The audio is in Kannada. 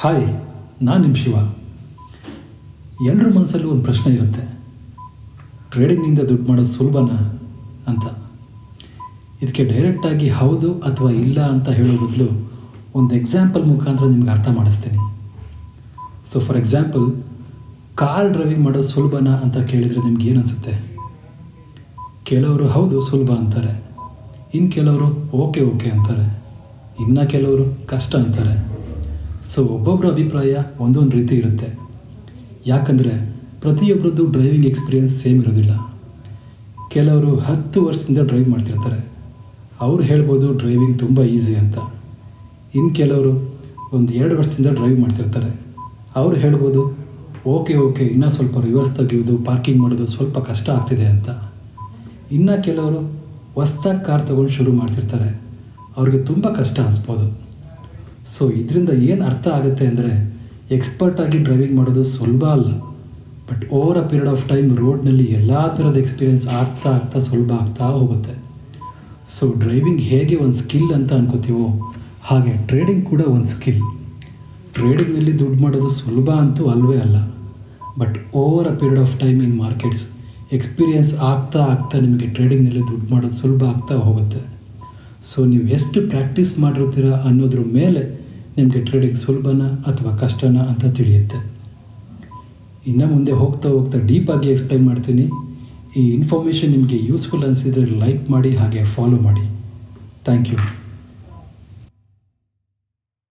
ಹಾಯ್, ನಾನು ನಿಮ್ಮ ಶಿವ. ಎಲ್ಲರ ಮನಸ್ಸಲ್ಲೂ ಒಂದು ಪ್ರಶ್ನೆ ಇರುತ್ತೆ. ಟ್ರೇಡಿಂಗ್ನಿಂದ ದುಡ್ಡು ಮಾಡೋದು ಸುಲಭನಾ ಅಂತ. ಇದಕ್ಕೆ ಡೈರೆಕ್ಟಾಗಿ ಹೌದು ಅಥವಾ ಇಲ್ಲ ಅಂತ ಹೇಳೋ ಬದಲು ಒಂದು ಎಕ್ಸಾಂಪಲ್ ಮುಖಾಂತರ ನಿಮ್ಗೆ ಅರ್ಥ ಮಾಡಿಸ್ತೀನಿ. So for example car driving ಮಾಡೋದು ಸುಲಭನಾ ಅಂತ ಕೇಳಿದರೆ ನಿಮ್ಗೆ ಏನು ಅನಿಸುತ್ತೆ? ಕೆಲವರು ಹೌದು ಸುಲಭ ಅಂತಾರೆ. ಇನ್ನು ಕೆಲವರು ಓಕೆ ಓಕೆ ಅಂತಾರೆ. ಇನ್ನು ಕೆಲವರು ಕಷ್ಟ ಅಂತಾರೆ. ಸೊ ಒಬ್ಬೊಬ್ಬರ ಅಭಿಪ್ರಾಯ ಒಂದೊಂದು ರೀತಿ ಇರುತ್ತೆ. ಯಾಕಂದರೆ ಪ್ರತಿಯೊಬ್ಬರದ್ದು ಡ್ರೈವಿಂಗ್ ಎಕ್ಸ್ಪೀರಿಯನ್ಸ್ ಸೇಮ್ ಇರೋದಿಲ್ಲ. ಕೆಲವರು ಹತ್ತು ವರ್ಷದಿಂದ ಡ್ರೈವ್ ಮಾಡ್ತಿರ್ತಾರೆ. ಅವ್ರು ಹೇಳ್ಬೋದು ಡ್ರೈವಿಂಗ್ ತುಂಬ ಈಸಿ ಅಂತ. ಇನ್ನು ಕೆಲವರು ಒಂದು ಎರಡು ವರ್ಷದಿಂದ ಡ್ರೈವ್ ಮಾಡ್ತಿರ್ತಾರೆ. ಅವ್ರು ಹೇಳ್ಬೋದು ಓಕೆ ಓಕೆ ಇನ್ನೂ ಸ್ವಲ್ಪ ರಿವರ್ಸ್ ತೆಗೆಯೋದು ಪಾರ್ಕಿಂಗ್ ಮಾಡೋದು ಸ್ವಲ್ಪ ಕಷ್ಟ ಆಗ್ತಿದೆ ಅಂತ. ಇನ್ನು ಕೆಲವರು ಹೊಸ್ದಾಗಿ ಕಾರ್ ತೊಗೊಂಡು ಶುರು ಮಾಡ್ತಿರ್ತಾರೆ. ಅವ್ರಿಗೆ ತುಂಬ ಕಷ್ಟ ಅನಿಸ್ಬೋದು. ಸೊ ಇದರಿಂದ ಏನು ಅರ್ಥ ಆಗುತ್ತೆ ಅಂದರೆ ಎಕ್ಸ್ಪರ್ಟಾಗಿ ಡ್ರೈವಿಂಗ್ ಮಾಡೋದು ಸುಲಭ ಅಲ್ಲ. But over a period of time ರೋಡ್ನಲ್ಲಿ ಎಲ್ಲ ಥರದ ಎಕ್ಸ್ಪೀರಿಯೆನ್ಸ್ ಆಗ್ತಾ ಆಗ್ತಾ ಸುಲಭ ಆಗ್ತಾ ಹೋಗುತ್ತೆ. ಸೊ ಡ್ರೈವಿಂಗ್ ಹೇಗೆ ಒಂದು ಸ್ಕಿಲ್ ಅಂತ ಅನ್ಕೋತೀವೋ, ಹಾಗೆ ಟ್ರೇಡಿಂಗ್ ಕೂಡ ಒಂದು ಸ್ಕಿಲ್ ಟ್ರೇಡಿಂಗ್ನಲ್ಲಿ ದುಡ್ಡು ಮಾಡೋದು ಸುಲಭ ಅಂತೂ ಅಲ್ವೇ ಅಲ್ಲ. But over a period of time in markets experience ಆಗ್ತಾ ಆಗ್ತಾ ನಿಮಗೆ ಟ್ರೇಡಿಂಗ್ನಲ್ಲಿ ದುಡ್ಡು ಮಾಡೋದು ಸುಲಭ ಆಗ್ತಾ ಹೋಗುತ್ತೆ. ಸೊ ನೀವು ಎಷ್ಟು ಪ್ರಾಕ್ಟೀಸ್ ಮಾಡಿರ್ತೀರ ಅನ್ನೋದ್ರ ಮೇಲೆ ನಿಮಗೆ ಟ್ರೇಡಿಂಗ್ ಸುಲಭನ ಅಥವಾ ಕಷ್ಟನ ಅಂತ ತಿಳಿಯುತ್ತೆ. ಇನ್ನು ಮುಂದೆ ಹೋಗ್ತಾ ಹೋಗ್ತಾ ಡೀಪಾಗಿ ಎಕ್ಸ್ಪ್ಲೈನ್ ಮಾಡ್ತೀನಿ. ಈ ಇನ್ಫಾರ್ಮೇಷನ್ ನಿಮಗೆ ಯೂಸ್ಫುಲ್ ಅನಿಸಿದರೆ ಲೈಕ್ ಮಾಡಿ, ಹಾಗೆ ಫಾಲೋ ಮಾಡಿ. Thank you